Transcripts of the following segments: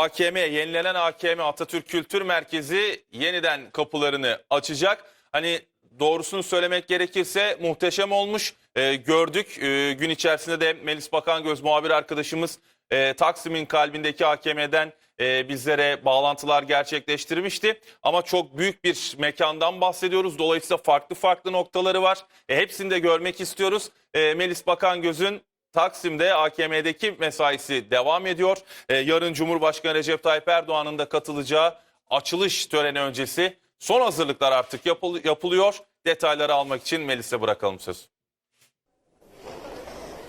AKM, yenilenen AKM Atatürk Kültür Merkezi yeniden kapılarını açacak. Hani doğrusunu söylemek gerekirse muhteşem olmuş. Ee, gördük Ee, gün içerisinde de Melis Bakangöz muhabir arkadaşımız e, Taksim'in kalbindeki AKM'den e, bizlere bağlantılar gerçekleştirmişti. Ama çok büyük bir mekandan bahsediyoruz. Dolayısıyla farklı farklı noktaları var. E, hepsini de görmek istiyoruz. E, Melis Bakangöz'ün Taksim'de AKM'deki mesaisi devam ediyor. Ee, yarın Cumhurbaşkanı Recep Tayyip Erdoğan'ın da katılacağı açılış töreni öncesi son hazırlıklar artık yapıl- yapılıyor. Detayları almak için Melis'e bırakalım söz.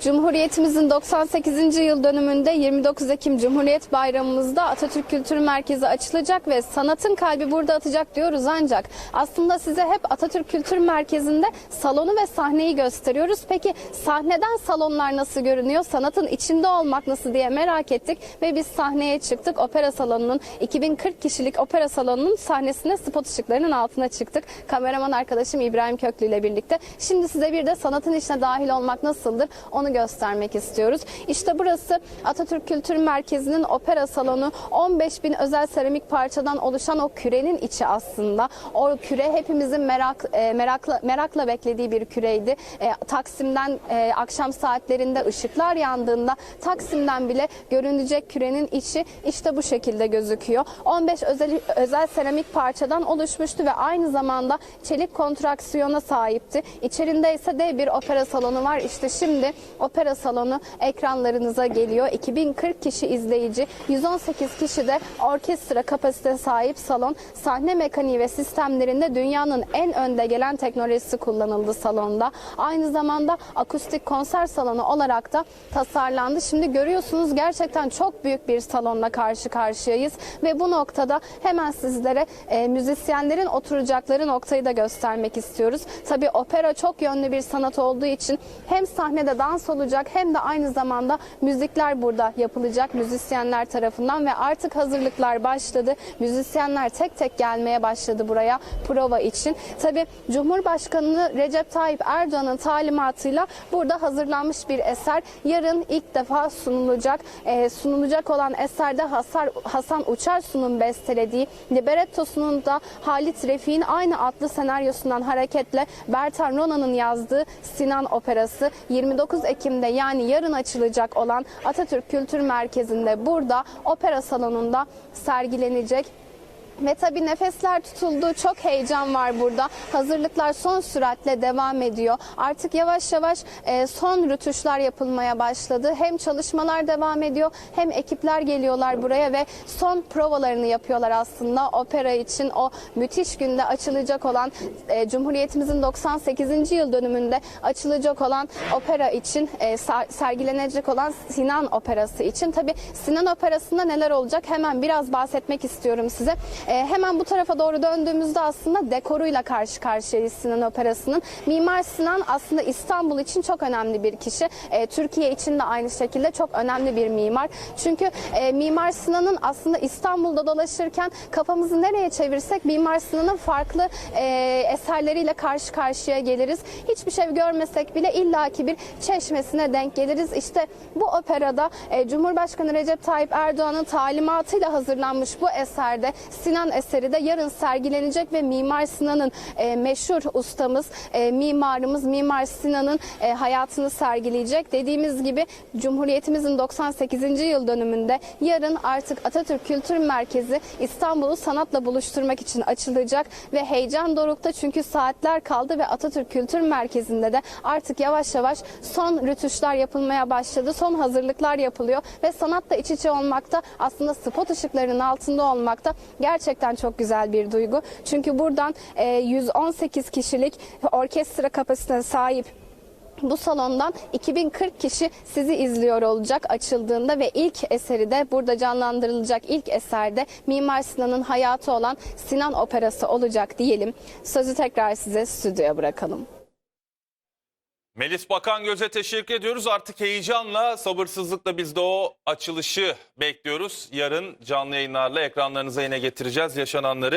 Cumhuriyetimizin 98. yıl dönümünde 29 Ekim Cumhuriyet Bayramımızda Atatürk Kültür Merkezi açılacak ve sanatın kalbi burada atacak diyoruz ancak aslında size hep Atatürk Kültür Merkezi'nde salonu ve sahneyi gösteriyoruz. Peki sahneden salonlar nasıl görünüyor? Sanatın içinde olmak nasıl diye merak ettik ve biz sahneye çıktık. Opera salonunun 2040 kişilik opera salonunun sahnesine spot ışıklarının altına çıktık. Kameraman arkadaşım İbrahim Köklü ile birlikte. Şimdi size bir de sanatın içine dahil olmak nasıldır onu göstermek istiyoruz. İşte burası Atatürk Kültür Merkezi'nin opera salonu. 15 bin özel seramik parçadan oluşan o kürenin içi aslında. O küre hepimizin merak e, merakla merakla beklediği bir küreydi. E, Taksim'den e, akşam saatlerinde ışıklar yandığında Taksim'den bile görünecek kürenin içi işte bu şekilde gözüküyor. 15 özel özel seramik parçadan oluşmuştu ve aynı zamanda çelik kontraksiyona sahipti. İçerinde ise dev bir opera salonu var. İşte şimdi opera salonu ekranlarınıza geliyor. 2040 kişi izleyici, 118 kişi de orkestra kapasite sahip salon. Sahne mekaniği ve sistemlerinde dünyanın en önde gelen teknolojisi kullanıldı salonda. Aynı zamanda akustik konser salonu olarak da tasarlandı. Şimdi görüyorsunuz gerçekten çok büyük bir salonla karşı karşıyayız ve bu noktada hemen sizlere e, müzisyenlerin oturacakları noktayı da göstermek istiyoruz. Tabii opera çok yönlü bir sanat olduğu için hem sahnede dans olacak hem de aynı zamanda müzikler burada yapılacak müzisyenler tarafından ve artık hazırlıklar başladı. Müzisyenler tek tek gelmeye başladı buraya prova için. Tabii Cumhurbaşkanı Recep Tayyip Erdoğan'ın talimatıyla burada hazırlanmış bir eser yarın ilk defa sunulacak. Ee, sunulacak olan eserde Hasar, Hasan Uçarsu'nun bestelediği Libretto'sunun da Halit Refik'in aynı adlı senaryosundan hareketle Bertan Rona'nın yazdığı Sinan Operası 29 Ekim'de yani yarın açılacak olan Atatürk Kültür Merkezi'nde burada opera salonunda sergilenecek. Ve tabii nefesler tutuldu. Çok heyecan var burada. Hazırlıklar son süratle devam ediyor. Artık yavaş yavaş e, son rütuşlar yapılmaya başladı. Hem çalışmalar devam ediyor hem ekipler geliyorlar buraya ve son provalarını yapıyorlar aslında opera için o müthiş günde açılacak olan e, Cumhuriyetimizin 98. yıl dönümünde açılacak olan opera için e, ser- sergilenecek olan Sinan Operası için. Tabii Sinan Operası'nda neler olacak hemen biraz bahsetmek istiyorum size. E, hemen bu tarafa doğru döndüğümüzde aslında dekoruyla karşı karşıyayız Sinan Operası'nın. Mimar Sinan aslında İstanbul için çok önemli bir kişi. E, Türkiye için de aynı şekilde çok önemli bir mimar. Çünkü e, Mimar Sinan'ın aslında İstanbul'da dolaşırken kafamızı nereye çevirsek Mimar Sinan'ın farklı e, eserleriyle karşı karşıya geliriz. Hiçbir şey görmesek bile illaki bir çeşmesine denk geliriz. İşte bu operada e, Cumhurbaşkanı Recep Tayyip Erdoğan'ın talimatıyla hazırlanmış bu eserde Sinan eseri de yarın sergilenecek ve Mimar Sinan'ın e, meşhur ustamız, e, mimarımız Mimar Sinan'ın e, hayatını sergileyecek. Dediğimiz gibi Cumhuriyetimizin 98. yıl dönümünde yarın artık Atatürk Kültür Merkezi İstanbul'u sanatla buluşturmak için açılacak ve heyecan dorukta çünkü saatler kaldı ve Atatürk Kültür Merkezi'nde de artık yavaş yavaş son rütuşlar yapılmaya başladı. Son hazırlıklar yapılıyor ve sanatla iç içe olmakta aslında spot ışıklarının altında olmakta gerçekten çok güzel bir duygu. Çünkü buradan e, 118 kişilik orkestra kapasitesine sahip bu salondan 2040 kişi sizi izliyor olacak açıldığında ve ilk eseri de burada canlandırılacak ilk eserde Mimar Sinan'ın hayatı olan Sinan Operası olacak diyelim. Sözü tekrar size stüdyoya bırakalım. Melis Bakan Göz'e teşekkür ediyoruz. Artık heyecanla, sabırsızlıkla biz de o açılışı bekliyoruz. Yarın canlı yayınlarla ekranlarınıza yine getireceğiz yaşananları.